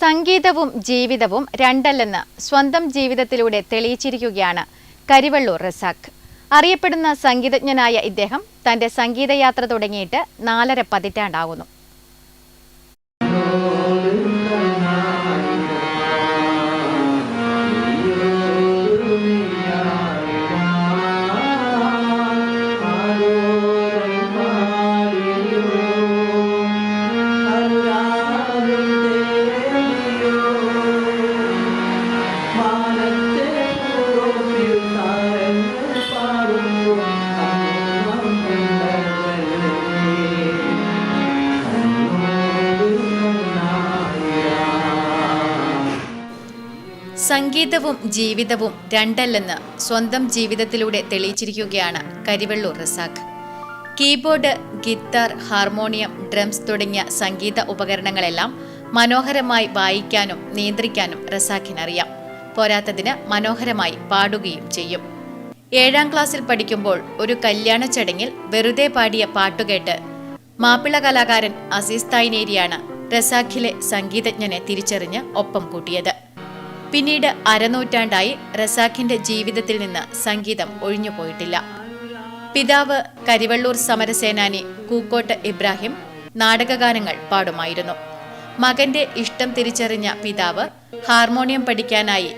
സംഗീതവും ജീവിതവും രണ്ടല്ലെന്ന് സ്വന്തം ജീവിതത്തിലൂടെ തെളിയിച്ചിരിക്കുകയാണ് കരിവള്ളൂർ റസാഖ്. അറിയപ്പെടുന്ന സംഗീതജ്ഞനായ ഇദ്ദേഹം തന്റെ സംഗീതയാത്ര തുടങ്ങിയിട്ട് നാലര പതിറ്റാണ്ടാകുന്നു സംഗീതവും ജീവിതവും രണ്ടല്ലെന്ന് സ്വന്തം ജീവിതത്തിലൂടെ തെളിയിച്ചിരിക്കുകയാണ് Karivellur Razak. Keyboard guitar harmonium drums തുടങ്ങിയ സംഗീത ഉപകരണങ്ങളെല്ലാം മനോഹരമായി വായിക്കാനും നിയന്ത്രിക്കാനും റസാഖിനറിയാം. പോരാത്തതിന് മനോഹരമായി പാടുകയും ചെയ്യും. ഏഴാം ക്ലാസ്സിൽ പഠിക്കുമ്പോൾ ഒരു കല്യാണ ചടങ്ങിൽ വെറുതെ പാടിയ പാട്ടുകേട്ട് മാപ്പിള കലാകാരൻ അസീസ് തായ്നേരിയാണ് റസാഖിലെ സംഗീതജ്ഞനെ തിരിച്ചറിഞ്ഞ് ഒപ്പം കൂട്ടിയത്. പിന്നീട് അരനൂറ്റാണ്ടായി റസാഖിന്റെ ജീവിതത്തിൽ നിന്ന് സംഗീതം ഒഴിഞ്ഞുപോയിട്ടില്ല പിതാവ് കരിവള്ളൂർ സമരസേനാനി കൂക്കോട്ട് ഇബ്രാഹിം നാടകഗാനങ്ങൾ പാടുമായിരുന്നു. മകന്റെ ഇഷ്ടം തിരിച്ചറിഞ്ഞ പിതാവ് ഹാർമോണിയം പഠിക്കാനായി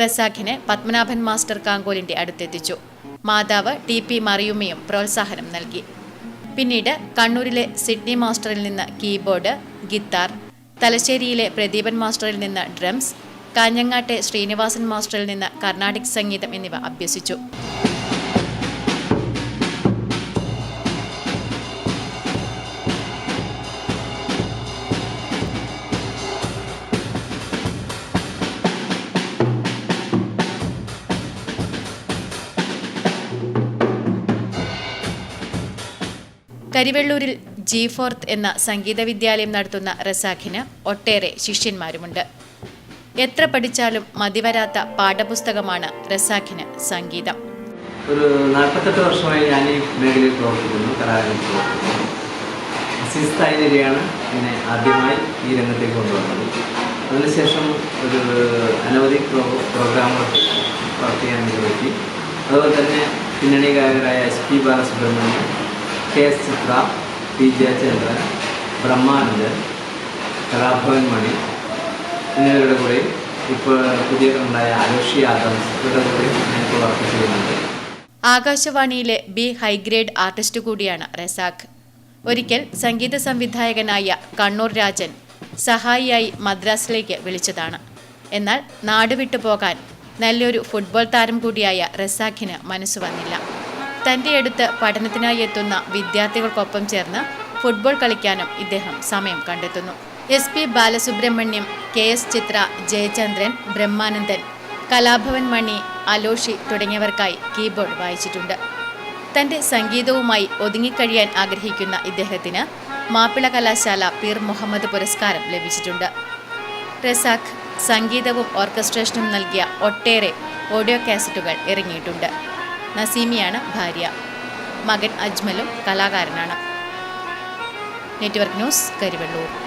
റസാഖിനെ പത്മനാഭൻ മാസ്റ്റർ കാങ്കോലിന്റെ അടുത്തെത്തിച്ചു. മാതാവ് ടി പി മറിയുമ്മയും പ്രോത്സാഹനം നൽകി. പിന്നീട് കണ്ണൂരിലെ സിഡ്നി മാസ്റ്ററിൽ നിന്ന് കീബോർഡ് ഗിത്താർ തലശ്ശേരിയിലെ പ്രദീപൻ മാസ്റ്ററിൽ നിന്ന് ഡ്രംസ് കാഞ്ഞങ്ങാട്ടെ ശ്രീനിവാസൻ മാസ്റ്ററിൽ നിന്ന് കർണാടിക് സംഗീതം എന്നിവ അഭ്യസിച്ചു. കരിവെള്ളൂരിൽ ജി ഫോർത്ത് എന്ന സംഗീത വിദ്യാലയം നടത്തുന്ന റസാഖിന് ഒട്ടേറെ ശിഷ്യന്മാരുമുണ്ട്. എത്ര പഠിച്ചാലും മതിവരാത്ത പാഠപുസ്തകമാണ് റസാഖിന് സംഗീതം. ഒരു നാൽപ്പത്തെട്ട് വർഷമായി ഞാൻ ഈ മേഖലയിൽ പ്രവർത്തിക്കുന്നു കലാകാരൻ പ്രവർത്തിക്കുന്നു. എന്നെ ആദ്യമായി ഈ രംഗത്തേക്ക് കൊണ്ടുവന്നത്. അതിനുശേഷം ഒരു അനവധി പ്രോ പ്രോഗ്രാമുകൾ പ്രവർത്തിക്കാൻ എനിക്ക് പറ്റി. അതുപോലെ തന്നെ പിന്നണി ഗായകരായ S P Balasubrahmanyam K S Chithra P Jayachandran Brahmanandan Kalabhavan Mani എന്നിവരുടെ കൂടെ ഇപ്പോൾ പുതിയ ഉണ്ടായ അലോഷി ആദംസ് ഇവരുടെ കൂടെ ഞാനിപ്പോൾ വർക്ക് ചെയ്യുന്നുണ്ട്. ആകാശവാണിയിലെ ബി ഹൈഗ്രേഡ് ആർട്ടിസ്റ്റ് കൂടിയാണ് റസാഖ്. ഒരിക്കൽ സംഗീത സംവിധായകനായ കണ്ണൂർ രാജൻ സഹായിയായി മദ്രാസിലേക്ക് വിളിച്ചതാണ്. എന്നാൽ നാടുവിട്ടു പോകാൻ നല്ലൊരു ഫുട്ബോൾ താരം കൂടിയായ റസാഖിന് മനസ്സ് വന്നില്ല. തന്റെ അടുത്ത് പഠനത്തിനായി എത്തുന്ന വിദ്യാർത്ഥികൾക്കൊപ്പം ചേർന്ന് ഫുട്ബോൾ കളിക്കാനും ഇദ്ദേഹം സമയം കണ്ടെത്തുന്നു. S P Balasubrahmanyam K S Chithra Jayachandran Brahmanandan Kalabhavan Mani Aloshy തുടങ്ങിയവർക്കായി keyboard വായിച്ചിട്ടുണ്ട്. തന്റെ സംഗീതവുമായി ഒതുങ്ങിക്കഴിയാൻ ആഗ്രഹിക്കുന്ന ഇദ്ദേഹത്തിന് മാപ്പിള കലാശാല പീർ മുഹമ്മദ് പുരസ്കാരം ലഭിച്ചിട്ടുണ്ട്. റസാഖ് സംഗീതവും ഓർക്കസ്ട്രേഷനും നൽകിയ ഒട്ടേറെ ഓഡിയോ കാസറ്റുകൾ ഇറങ്ങിയിട്ടുണ്ട്. നസീമിയാണ് ഭാര്യ. മകൻ അജ്മലും കലാകാരനാണ്. Network news Karivellur